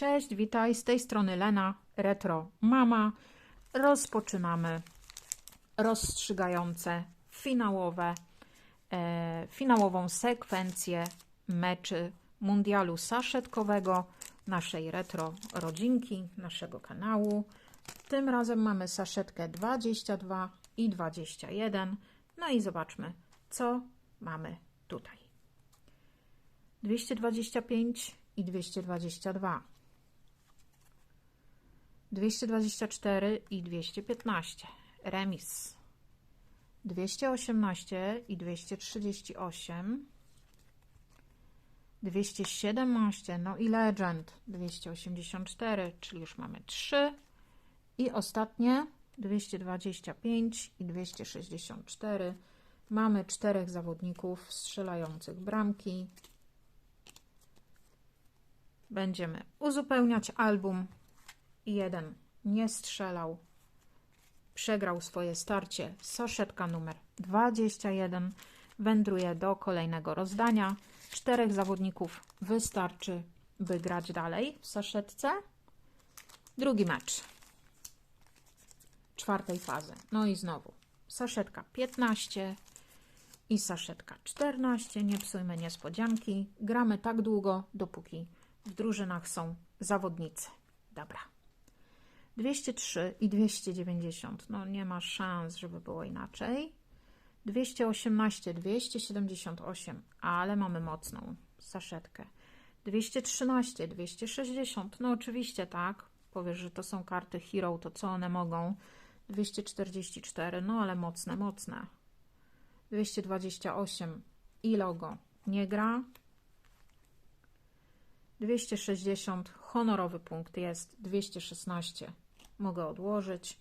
Cześć, witaj, z tej strony Lena, Retro Mama. Rozpoczynamy rozstrzygające, finałowe, e, finałową sekwencję meczy mundialu saszetkowego naszej retro rodzinki, naszego kanału. Tym razem mamy saszetkę 22 i 21. No i zobaczmy, co mamy tutaj. 225 i 222. 224 i 215. Remis. 218 i 238. 217, no i Legend 284, czyli już mamy 3. I ostatnie 225 i 264. Mamy czterech zawodników strzelających bramki. Będziemy uzupełniać album. Jeden nie strzelał. Przegrał swoje starcie. Saszetka numer 21 wędruje do kolejnego rozdania. Czterech zawodników wystarczy, by grać dalej w saszetce. Drugi mecz czwartej fazy. No i znowu saszetka 15 i saszetka 14. Nie psujmy niespodzianki. Gramy tak długo, dopóki w drużynach są zawodnicy. Dobra. 203 i 290. No nie ma szans, żeby było inaczej. 218, 278, ale mamy mocną saszetkę. 213, 260. No oczywiście tak. Powiesz, że to są karty Hero, to co one mogą? 244, no ale mocne, mocne. 228 i logo nie gra. 260 honorowy punkt jest. 216 mogę odłożyć,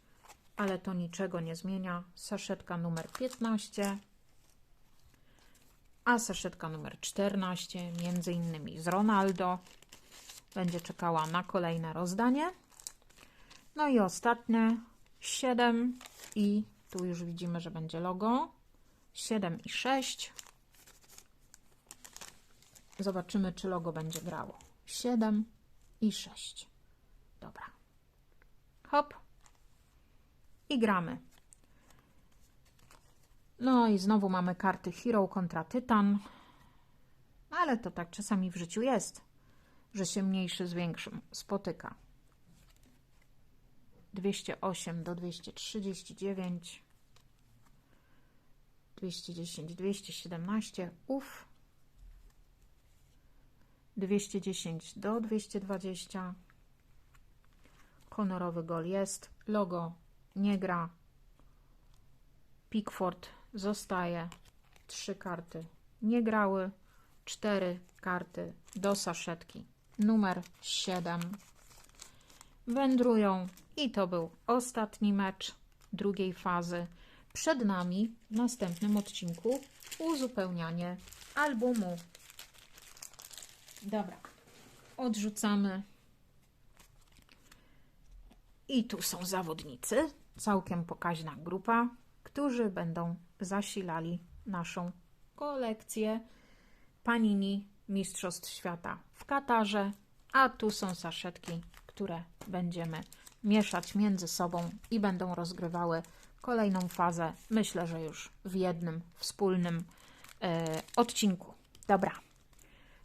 ale to niczego nie zmienia. Saszetka numer 15, a saszetka numer 14, między innymi z Ronaldo, będzie czekała na kolejne rozdanie. No i ostatnie 7 i tu już widzimy, że będzie logo. 7 i 6. Zobaczymy, czy logo będzie grało. 7 i 6. Dobra. Hop. I gramy. No i znowu mamy karty Hero kontra Tytan. Ale to tak czasami w życiu jest, że się mniejszy z większym spotyka. 208 do 239, 210, 217, uf, 210 do 220, honorowy gol jest, logo nie gra, Pickford zostaje, trzy karty nie grały, cztery karty do saszetki, numer 7, wędrują i to był ostatni mecz drugiej fazy. Przed nami w następnym odcinku uzupełnianie albumu. Dobra, odrzucamy. I tu są zawodnicy, całkiem pokaźna grupa, którzy będą zasilali naszą kolekcję Panini Mistrzostw Świata w Katarze, a tu są saszetki, które będziemy mieszać między sobą i będą rozgrywały kolejną fazę. Myślę, że już w jednym wspólnym e, odcinku. Dobra,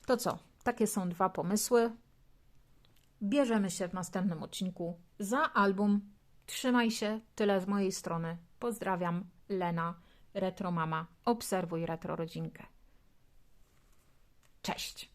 to co? Takie są dwa pomysły. Bierzemy się w następnym odcinku za album. Trzymaj się, tyle z mojej strony. Pozdrawiam, Lena, Retro Mama. Obserwuj Retro Rodzinkę. Cześć.